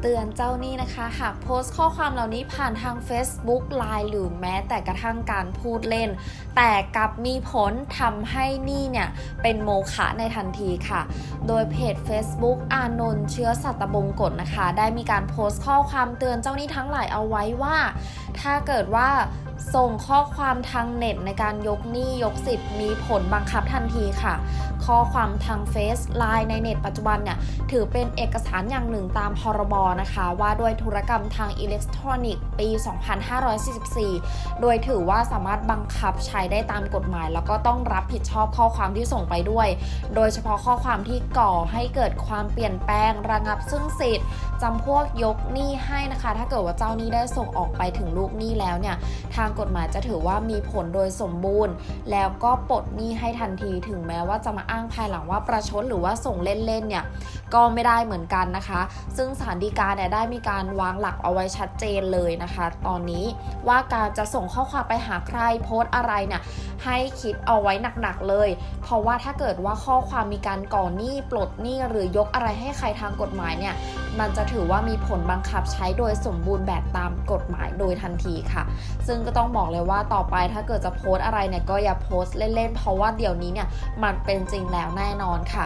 เตือนเจ้านี้นะคะ หากโพสต์ข้อความเหล่านี้ผ่านทาง Facebook Line หรือแม้แต่กระทั่งการพูดเล่น แต่กลับมีผลทำให้นี้เนี่ย เป็นโมฆะในทันทีค่ะ โดยเพจ Facebook อานนท์เชื้อสัตบงกฎนะคะ ได้มีการโพสต์ข้อความเตือนเจ้านี้ทั้งหลายเอาไว้ว่า ถ้าเกิดว่าส่งข้อความทางเน็ตในการยกหนี้ยกสิทธิ์มีผลบังคับทันทีค่ะข้อความทางเฟซไลน์ในเน็ตปัจจุบันเนี่ยถือเป็นเอกสารอย่างหนึ่งตามพรบนะคะว่าด้วยธุรกรรมทางอิเล็กทรอนิกส์ปี 2544 โดยถือว่าสามารถบังคับใช้ได้ตามกฎหมาย แล้วก็ต้องรับผิดชอบข้อความที่ส่งไปด้วย โดยเฉพาะข้อความที่ก่อให้เกิดความเปลี่ยนแปลงระงับซึ่งสิทธิ์จำพวกยกหนี้ให้นะคะ ถ้าเกิดว่าเจ้าหนี้ได้ส่งออกไปถึงลูกหนี้แล้วเนี่ยทางกฎหมายจะถือว่ามีผลโดยสมบูรณ์ แล้วก็ปลดหนี้ให้ทันทีถึงแม้ว่าจะมาอ้างภายหลังว่าประชดหรือว่าส่งเล่นๆเนี่ยก็ไม่ได้เหมือนกันนะคะ ซึ่งสารดีกาเนี่ยได้มีการวางหลักเอาไว้ชัดเจนเลยนะคะ ตอนนี้ว่าการจะส่งข้อความไปหาใครโพสอะไรเนี่ยให้คิดเอาไว้หนักๆเลย เพราะว่าถ้าเกิดว่าข้อความมีการก่อหนี้ปลดหนี้หรือยกอะไรให้ใครทางกฎหมายเนี่ยมันจะถือว่ามีผลบังคับใช้โดยสมบูรณ์แบบตามกฎหมายโดยทันทีค่ะ ซึ่งก็ต้องบอกเลยว่าต่อไปถ้าเกิดจะโพสอะไรเนี่ยก็อย่าโพสเล่นๆ เพราะว่าเดี๋ยวนี้เนี่ยมันเป็นจริงแล้วแน่นอนค่ะ